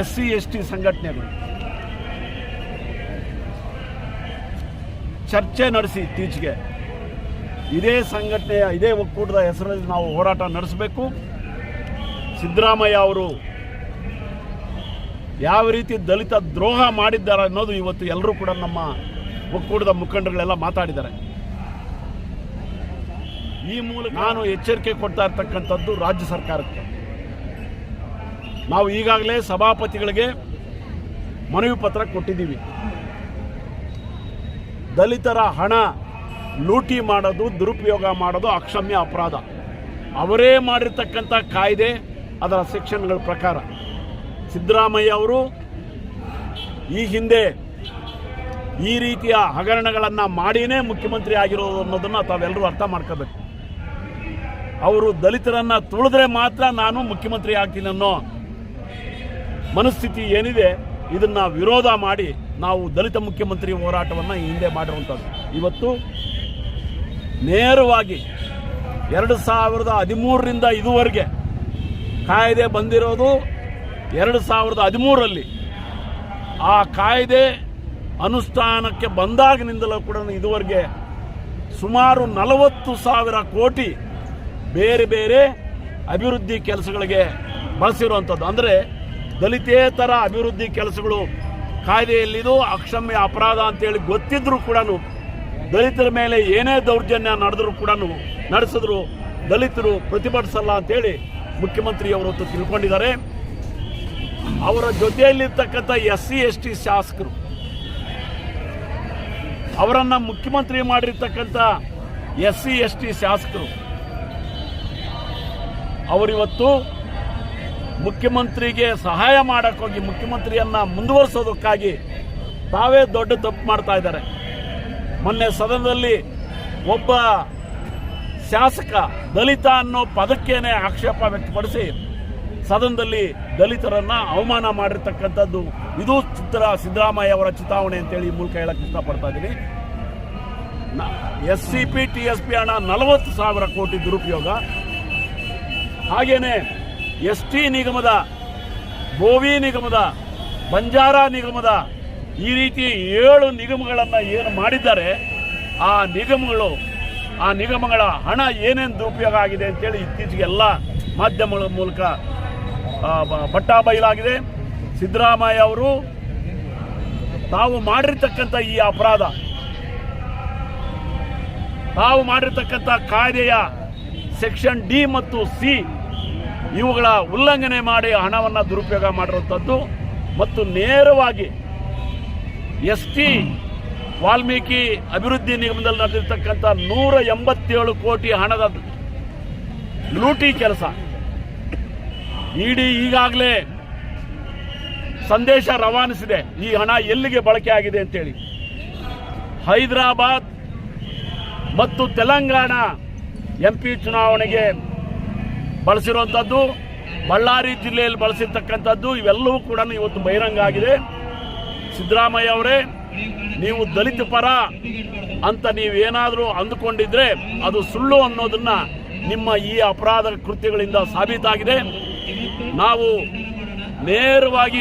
S C S T ಸಂಘಟನೆಗಳು. ಚರ್ಚೆ ನಡೆಸಿ ಇತ್ತೀಚೆಗೆ. ಇದೇ ಸಂಘಟನೆಯ, ಇದೇ ಒಕ್ಕೂಟದ ಹೆಸರಲ್ಲಿ ನಾವು ಹೋರಾಟ ನಡೆಸಬೇಕು. ಸಿದ್ದರಾಮಯ್ಯ ಅವರು ಯಾವ ರೀತಿ ದಲಿತ ದ್ರೋಹ ಮಾಡಿದ್ದಾರೆ ಅನ್ನೋದು ಇವತ್ತು ಎಲ್ಲರೂ ಕೂಡ ನಮ್ಮ ಒಕ್ಕೂಟದ ಮುಖಂಡರುಗಳೆಲ್ಲ ಮಾತಾಡಿದ್ದಾರೆ. ಈ ಮೂಲಕ ನಾನು ಎಚ್ಚರಿಕೆ ಕೊಡ್ತಾ ಇರ್ತಕ್ಕಂಥದ್ದು ರಾಜ್ಯ ಸರ್ಕಾರಕ್ಕೆ. ನಾವು ಈಗಾಗಲೇ ಸಭಾಪತಿಗಳಿಗೆ ಮನವಿ ಪತ್ರ ಕೊಟ್ಟಿದ್ದೀವಿ. ದಲಿತರ ಹಣ ಲೂಟಿ ಮಾಡೋದು, ದುರುಪಯೋಗ ಮಾಡೋದು ಅಕ್ಷಮ್ಯ ಅಪರಾಧ. ಅವರೇ ಮಾಡಿರ್ತಕ್ಕಂಥ ಕಾಯ್ದೆ, ಅದರ ಸೆಕ್ಷನ್ಗಳ ಪ್ರಕಾರ. ಸಿದ್ದರಾಮಯ್ಯ ಅವರು ಈ ಹಿಂದೆ ಈ ರೀತಿಯ ಹಗರಣಗಳನ್ನು ಮಾಡಿಯೇ ಮುಖ್ಯಮಂತ್ರಿ ಆಗಿರೋದು ಅನ್ನೋದನ್ನು ತಾವೆಲ್ಲರೂ ಅರ್ಥ ಮಾಡ್ಕೋಬೇಕು. ಅವರು ದಲಿತರನ್ನು ತುಳಿದ್ರೆ ಮಾತ್ರ ನಾನು ಮುಖ್ಯಮಂತ್ರಿ ಆಗ್ತೀನಿ ಅನ್ನೋ ಮನಸ್ಥಿತಿ ಏನಿದೆ, ಇದನ್ನು ವಿರೋಧ ಮಾಡಿ ನಾವು ದಲಿತ ಮುಖ್ಯಮಂತ್ರಿ ಹೋರಾಟವನ್ನು ಹಿಂದೆ ಮಾಡಿರುವಂಥದ್ದು. ಇವತ್ತು ನೇರವಾಗಿ ಎರಡು ಸಾವಿರದ ಹದಿಮೂರರಿಂದ ಇದುವರೆಗೆ ಕಾಯ್ದೆ ಬಂದಿರೋದು ಎರಡು ಸಾವಿರದ ಹದಿಮೂರರಲ್ಲಿ. ಆ ಕಾಯ್ದೆ ಅನುಷ್ಠಾನಕ್ಕೆ ಬಂದಾಗಿನಿಂದಲೂ ಕೂಡ ಇದುವರೆಗೆ ಸುಮಾರು ನಲವತ್ತು ಸಾವಿರ ಕೋಟಿ ಬೇರೆ ಬೇರೆ ಅಭಿವೃದ್ಧಿ ಕೆಲಸಗಳಿಗೆ ಬಳಸಿರುವಂಥದ್ದು. ಅಂದರೆ ದಲಿತೇತರ ಅಭಿವೃದ್ಧಿ ಕೆಲಸಗಳು ಕಾಯ್ದೆಯಲ್ಲಿದು ಅಕ್ಷಮ್ಯ ಅಪರಾಧ ಅಂತೇಳಿ ಗೊತ್ತಿದ್ರೂ ಕೂಡ ದಲಿತರ ಮೇಲೆ ಏನೇ ದೌರ್ಜನ್ಯ ನಡೆದ್ರು ಕೂಡ ನಡೆಸಿದ್ರು ದಲಿತರು ಪ್ರತಿಭಟಿಸಲ್ಲ ಅಂತೇಳಿ ಮುಖ್ಯಮಂತ್ರಿಯವರು ಹೊತ್ತು ತಿಳ್ಕೊಂಡಿದ್ದಾರೆ. ಅವರ ಜೊತೆಯಲ್ಲಿರ್ತಕ್ಕಂಥ ಎಸ್ ಸಿ ಎಸ್ ಟಿ ಶಾಸಕರು, ಅವರನ್ನ ಮುಖ್ಯಮಂತ್ರಿ ಮಾಡಿರ್ತಕ್ಕಂಥ ಎಸ್ ಸಿ ಎಸ್ ಟಿ ಶಾಸಕರು, ಅವರಿವತ್ತು ಮುಖ್ಯಮಂತ್ರಿಗೆ ಸಹಾಯ ಮಾಡೋಕ್ಕೋಗಿ ಮುಖ್ಯಮಂತ್ರಿಯನ್ನು ಮುಂದುವರಿಸೋದಕ್ಕಾಗಿ ತಾವೇ ದೊಡ್ಡ ತಪ್ಪು ಮಾಡ್ತಾ ಇದ್ದಾರೆ. ಮೊನ್ನೆ ಸದನದಲ್ಲಿ ಒಬ್ಬ ಶಾಸಕ ದಲಿತ ಅನ್ನೋ ಪದಕ್ಕೇನೆ ಆಕ್ಷೇಪ ವ್ಯಕ್ತಪಡಿಸಿ ಸದನದಲ್ಲಿ ದಲಿತರನ್ನ ಅವಮಾನ ಮಾಡಿರ್ತಕ್ಕಂಥದ್ದು. ಇದು ಚಿತ್ರ ಸಿದ್ದರಾಮಯ್ಯ ಅವರ ಚಿತಾವಣೆ ಅಂತೇಳಿ ಹೇಳಿ ಮೂಲಕ ಹೇಳಕ್ಕೆ ಇಷ್ಟಪಡ್ತಾ ಇದ್ದೀನಿ. S C P T S P ಹಣ ನಲವತ್ತು ಸಾವಿರ ಕೋಟಿ ದುರುಪಯೋಗ. ಹಾಗೇನೆ ಎಸ್ ಟಿ ನಿಗಮದ, ಬೋವಿ ನಿಗಮದ, ಬಂಜಾರ ನಿಗಮದ ಈ ರೀತಿ ಏಳು ನಿಗಮಗಳನ್ನು ಏನು ಮಾಡಿದ್ದಾರೆ, ಆ ನಿಗಮಗಳು, ಆ ನಿಗಮಗಳ ಹಣ ಏನೇನು ದುರುಪಯೋಗ ಆಗಿದೆ ಅಂತೇಳಿ ಇತ್ತೀಚೆಗೆ ಎಲ್ಲ ಮಾಧ್ಯಮಗಳ ಮೂಲಕ ಬಟ್ಟಾ ಬಯಲಾಗಿದೆ. ಸಿದ್ದರಾಮಯ್ಯ ಅವರು, ತಾವು ಮಾಡಿರ್ತಕ್ಕಂಥ ಈ ಅಪರಾಧ, ತಾವು ಮಾಡಿರ್ತಕ್ಕಂಥ ಕಾಯ್ದೆಯ ಸೆಕ್ಷನ್ ಡಿ ಮತ್ತು ಸಿ ಇವುಗಳ ಉಲ್ಲಂಘನೆ ಮಾಡಿ ಹಣವನ್ನು ದುರುಪಯೋಗ ಮಾಡಿರುವಂಥದ್ದು ಮತ್ತು ನೇರವಾಗಿ ಎಸ್ ಟಿ ವಾಲ್ಮೀಕಿ ಅಭಿವೃದ್ಧಿ ನಿಗಮದಲ್ಲಿ ನಡೆದಿರ್ತಕ್ಕಂಥ ನೂರ ಎಂಬತ್ತೇಳು ಕೋಟಿ ಹಣದ ಲೂಟಿ ಕೆಲಸ. ಇಡೀ ಈಗಾಗಲೇ ಸಂದೇಶ ರವಾನಿಸಿದೆ, ಈ ಹಣ ಎಲ್ಲಿಗೆ ಬಳಕೆ ಆಗಿದೆ ಅಂತೇಳಿ. ಹೈದರಾಬಾದ್ ಮತ್ತು ತೆಲಂಗಾಣ ಎಂ ಪಿ ಚುನಾವಣೆಗೆ ಬಳಸಿರುವಂಥದ್ದು ಬಳ್ಳಾರಿ ಜಿಲ್ಲೆಯಲ್ಲಿ ಬಳಸಿರ್ತಕ್ಕಂಥದ್ದು, ಇವೆಲ್ಲವೂ ಕೂಡ ಇವತ್ತು ಬಹಿರಂಗ ಆಗಿದೆ. ಸಿದ್ದರಾಮಯ್ಯ ಅವರೇ, ನೀವು ದಲಿತ ಪರ ಅಂತ ನೀವೇನಾದರೂ ಅಂದುಕೊಂಡಿದ್ರೆ ಅದು ಸುಳ್ಳು ಅನ್ನೋದನ್ನ ನಿಮ್ಮ ಈ ಅಪರಾಧ ಕೃತ್ಯಗಳಿಂದ ಸಾಬೀತಾಗಿದೆ. ನಾವು ನೇರವಾಗಿ